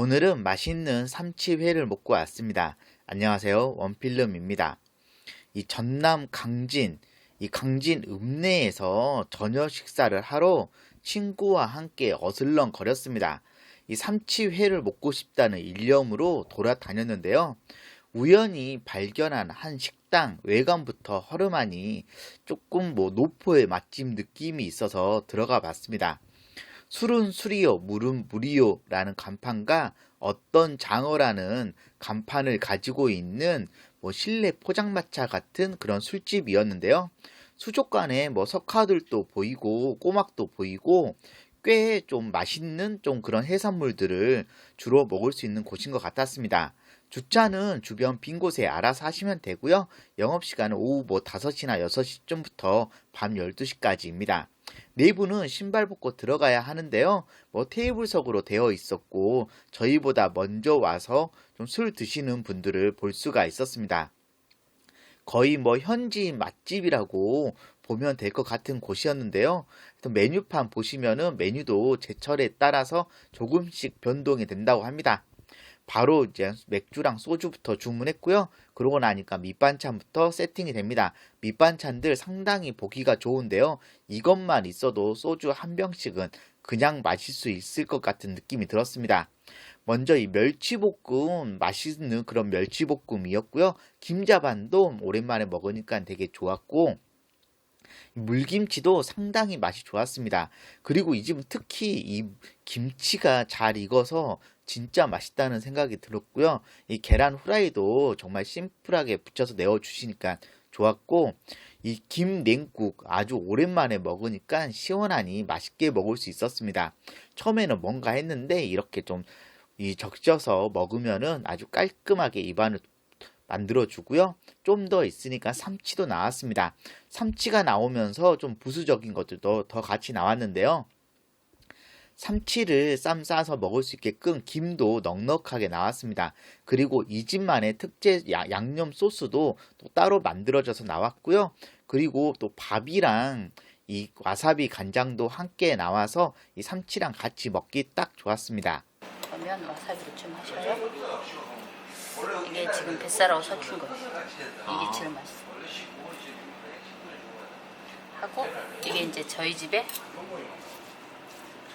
오늘은 맛있는 삼치회를 먹고 왔습니다. 안녕하세요. 원필름입니다. 이 전남 강진, 이 강진 읍내에서 저녁 식사를 하러 친구와 함께 어슬렁 거렸습니다. 이 삼치회를 먹고 싶다는 일념으로 돌아다녔는데요. 우연히 발견한 한 식당 외관부터 허름하니 조금 뭐 노포의 맛집 느낌이 있어서 들어가 봤습니다. 술은 술이요, 물은 물이요라는 간판과 어떤 장어라는 간판을 가지고 있는 뭐 실내 포장마차 같은 그런 술집이었는데요. 수족관에 뭐 석화들도 보이고 꼬막도 보이고 꽤 좀 맛있는 좀 그런 해산물들을 주로 먹을 수 있는 곳인 것 같았습니다. 주차는 주변 빈 곳에 알아서 하시면 되고요. 영업시간은 오후 뭐 5시나 6시쯤부터 밤 12시까지입니다. 내부는 신발 벗고 들어가야 하는데요. 뭐 테이블석으로 되어 있었고 저희보다 먼저 와서 좀 술 드시는 분들을 볼 수가 있었습니다. 거의 뭐 현지 맛집이라고 보면 될 것 같은 곳이었는데요. 메뉴판 보시면은 메뉴도 제철에 따라서 조금씩 변동이 된다고 합니다. 바로 이제 맥주랑 소주부터 주문했고요. 그러고 나니까 밑반찬부터 세팅이 됩니다. 밑반찬들 상당히 보기가 좋은데요. 이것만 있어도 소주 한 병씩은 그냥 마실 수 있을 것 같은 느낌이 들었습니다. 먼저 이 멸치볶음 맛있는 그런 멸치볶음이었고요. 김자반도 오랜만에 먹으니까 되게 좋았고 물김치도 상당히 맛이 좋았습니다. 그리고 이 집은 특히 이 김치가 잘 익어서 진짜 맛있다는 생각이 들었고요. 이 계란 후라이도 정말 심플하게 붙여서 내어 주시니까 좋았고, 이 김냉국 아주 오랜만에 먹으니까 시원하니 맛있게 먹을 수 있었습니다. 처음에는 뭔가 했는데 이렇게 좀 이 적셔서 먹으면은 아주 깔끔하게 입안을 만들어주고요. 좀 더 있으니까 삼치도 나왔습니다. 삼치가 나오면서 좀 부수적인 것들도 더 같이 나왔는데요. 삼치를 쌈 싸서 먹을 수 있게끔 김도 넉넉하게 나왔습니다. 그리고 이 집만의 특제 양념 소스도 또 따로 만들어져서 나왔고요. 그리고 또 밥이랑 이 와사비 간장도 함께 나와서 이 삼치랑 같이 먹기 딱 좋았습니다. 그러면 와사비를 좀 하셔요. 이게 지금 뱃살하고 섞인 거예요. 이게 제일 맛있어. 하고 이게 이제 저희 집에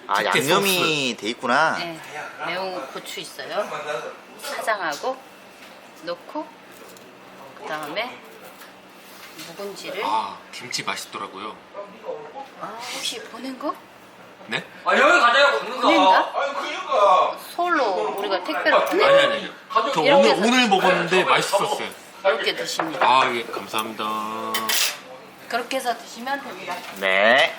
아 양념이 돼 있구나. 네, 매운 고추 있어요. 사장하고 넣고 그 다음에 묵은지를 아 김치 맛있더라고요. 아, 혹시 보낸 거? 네? 아 여기 가자요 걷는 거. 보낸다? 아니 그니까. 서울로 우리가 택배로 보내? 아니 아니 아니. 저 이렇게 오늘 해서- 오늘 먹었는데 맛있었어요. 이렇게 드십니다. 아 예 감사합니다. 그렇게 해서 드시면 됩니다. 네.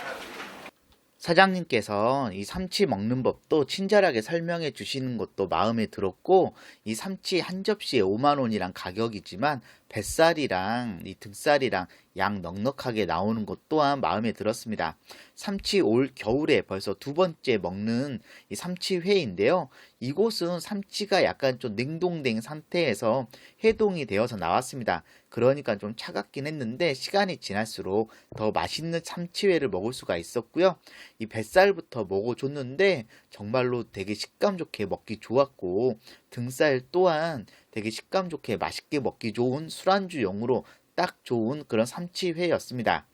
사장님께서 이 삼치 먹는 법도 친절하게 설명해 주시는 것도 마음에 들었고 이 삼치 한 접시에 5만 원이란 가격이지만 뱃살이랑 이 등살이랑 양 넉넉하게 나오는 것 또한 마음에 들었습니다. 삼치 올 겨울에 벌써 두 번째 먹는 이 삼치회인데요. 이곳은 삼치가 약간 좀 냉동된 상태에서 해동이 되어서 나왔습니다. 그러니까 좀 차갑긴 했는데 시간이 지날수록 더 맛있는 참치회를 먹을 수가 있었고요. 이 뱃살부터 먹어줬는데 정말로 되게 식감 좋게 먹기 좋았고 등살 또한 되게 식감 좋게 맛있게 먹기 좋은 술 안주용으로 딱 좋은 그런 삼치회였습니다.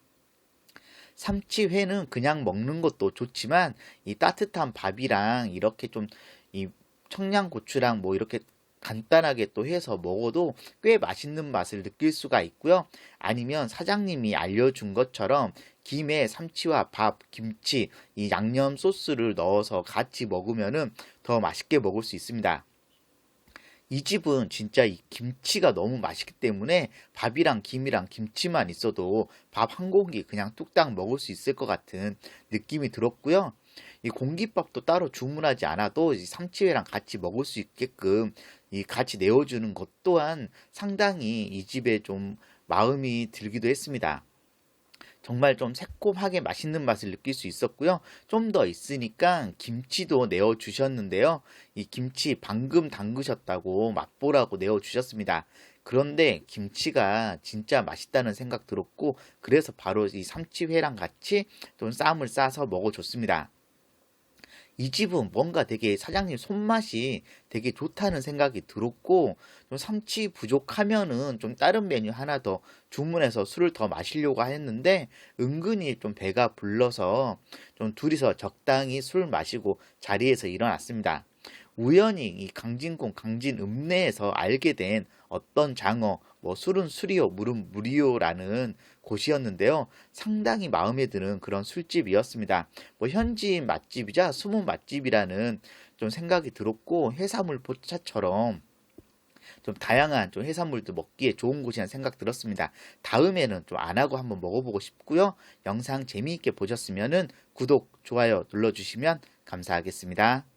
삼치회는 그냥 먹는 것도 좋지만 이 따뜻한 밥이랑 이렇게 좀 이 청양고추랑 뭐 이렇게 간단하게 또 해서 먹어도 꽤 맛있는 맛을 느낄 수가 있고요. 아니면 사장님이 알려준 것처럼 김에 삼치와 밥, 김치, 이 양념 소스를 넣어서 같이 먹으면은 더 맛있게 먹을 수 있습니다. 이 집은 진짜 이 김치가 너무 맛있기 때문에 밥이랑 김이랑 김치만 있어도 밥 한 공기 그냥 뚝딱 먹을 수 있을 것 같은 느낌이 들었고요. 이 공깃밥도 따로 주문하지 않아도 이 삼치회랑 같이 먹을 수 있게끔 이 같이 내어주는 것 또한 상당히 이 집에 좀 마음이 들기도 했습니다. 정말 좀 새콤하게 맛있는 맛을 느낄 수 있었고요. 좀 더 있으니까 김치도 내어 주셨는데요. 이 김치 방금 담그셨다고 맛보라고 내어 주셨습니다. 그런데 김치가 진짜 맛있다는 생각 들었고 그래서 바로 이 삼치회랑 같이 좀 쌈을 싸서 먹어줬습니다. 이 집은 뭔가 되게 사장님 손맛이 되게 좋다는 생각이 들었고 좀 삼치 부족하면은 좀 다른 메뉴 하나 더 주문해서 술을 더 마시려고 했는데 은근히 좀 배가 불러서 좀 둘이서 적당히 술 마시고 자리에서 일어났습니다. 우연히 이 강진궁 강진읍내에서 알게 된 어떤 장어 뭐 술은 술이요 물은 물이요라는 곳이었는데요. 상당히 마음에 드는 그런 술집이었습니다. 뭐 현지인 맛집이자 숨은 맛집이라는 좀 생각이 들었고 해산물 포차처럼 좀 다양한 좀 해산물도 먹기에 좋은 곳이라는 생각 들었습니다. 다음에는 좀 안 하고 한번 먹어보고 싶고요. 영상 재미있게 보셨으면은 구독, 좋아요 눌러주시면 감사하겠습니다.